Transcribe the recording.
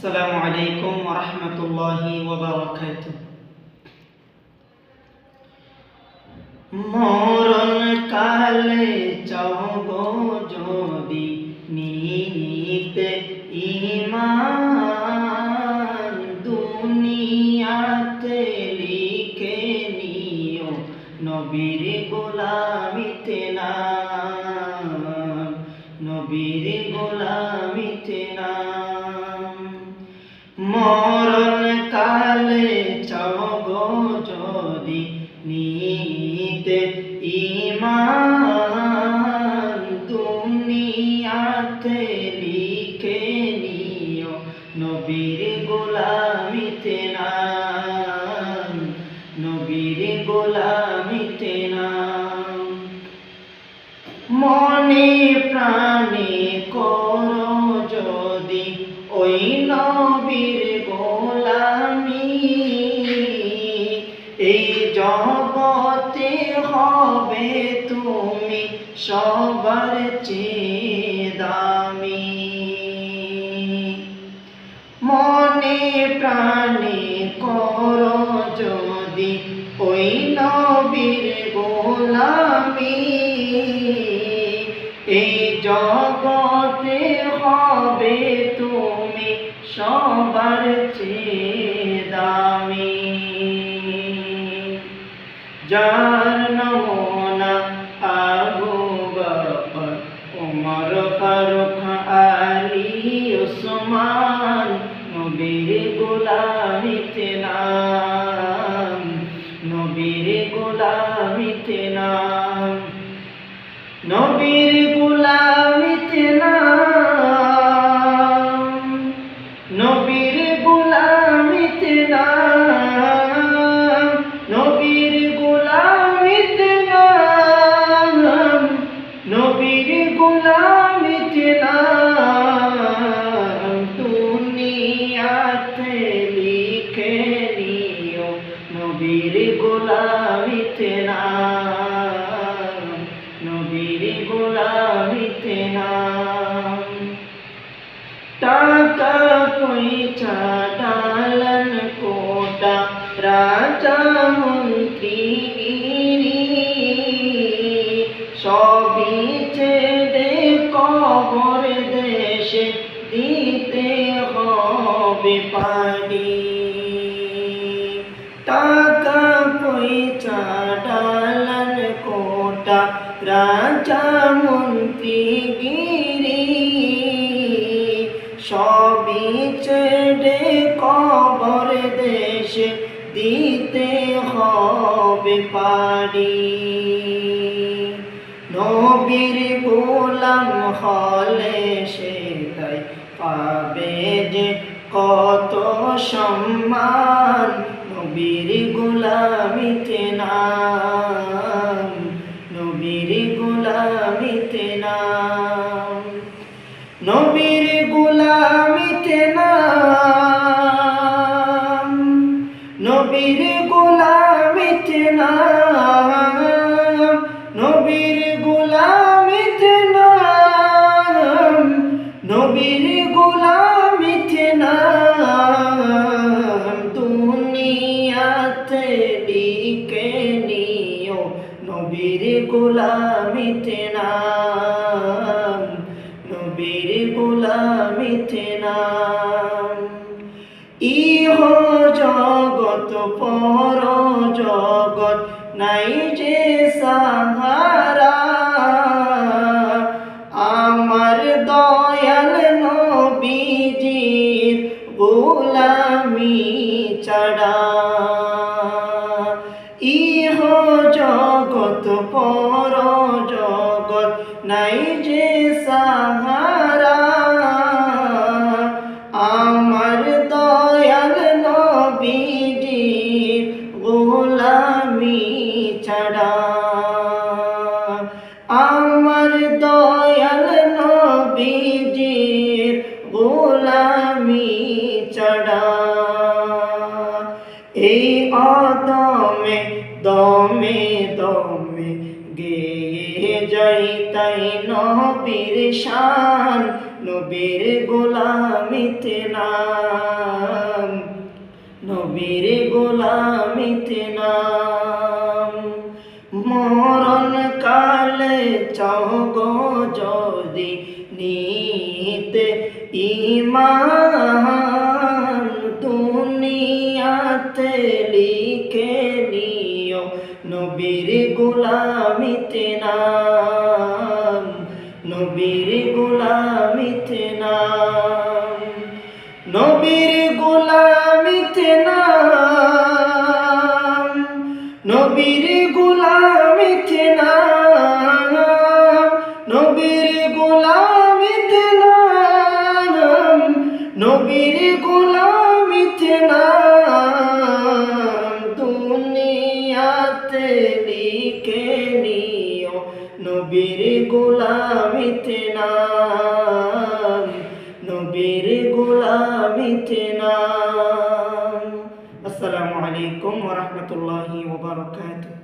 আসসালামু আলাইকুম রহমতুল্লাহি ওবরাকাত মরণ কালে চাহব যদি নিতে ইমান দুনিয়াতে লিখে নিও নবীর গোলামিতে নাম নবীর গোলামিতে কালে যদি নিতে ইমান দুনিয়াতে লিখে নিও নবীর গোলামিতে নাম, নবীর গোলামিতে মনে প্রাণে করো যদি ওই নবীর জগতে হবে তুমি সবার চেয়ে দামি। মনে প্রাণে করো যদি ওই নবীর গোলামি। এই জগতে হবে তুমি সবার যার নমুনা আবু বকর, উমর, ফারুক, আলী ওসমান নবীর গোলামিতে নাম নবীর গোলামিতে নাম নবীর টাকা পয়সা কোটা রাজা মন্ত্রী সবই ছেড়ে কবর দেশে দিতে হবে পারি টাকা পয়সা কোটা রাজা মন্ত্রী দেশে দিতে হবে পারি নবীর গোলাম হলে সে তাই পাবে যে কত সম্মান। নবীর গোলামিতে নাম, নবীর গোলামিতে নাম। নবীর দুনিয়াতে লিখে নিও, নবীর গোলামিতে নাম, নবীর গোলামিতে নাম। ইহ জগত পর জগত নাই যে সাহারা, আমার দয়াল নবীজির পর জগত নাই যে সাহারা। আমার দয়াল নবীজির গোলামি ছাড়া। আমার দয়াল নবীজির গোলামি ছাড়া। এই অদমে দমে দমে গেয়ে যাই তাই নবীর শান, নবীর গোলামিতে না নবীর গোলামিতে নাম। মরণ কালে চাহগ যদি নিতে ইমান, দুনিয়াতে লিখে নিও নবীর গোলামিতে নাম, নবীর গোলামিতে নাম, নবীর গোলামিতে নাম, নবীর গোলামিতে নাম, নবীর গোলামিতে নাম, নবীর গোলামিতে গোলামিতে নাম নবীর গোলামিতে নাম। আসসালামু আলাইকুম ওয়া রাহমাতুল্লাহি ওয়া বারাকাতুহু।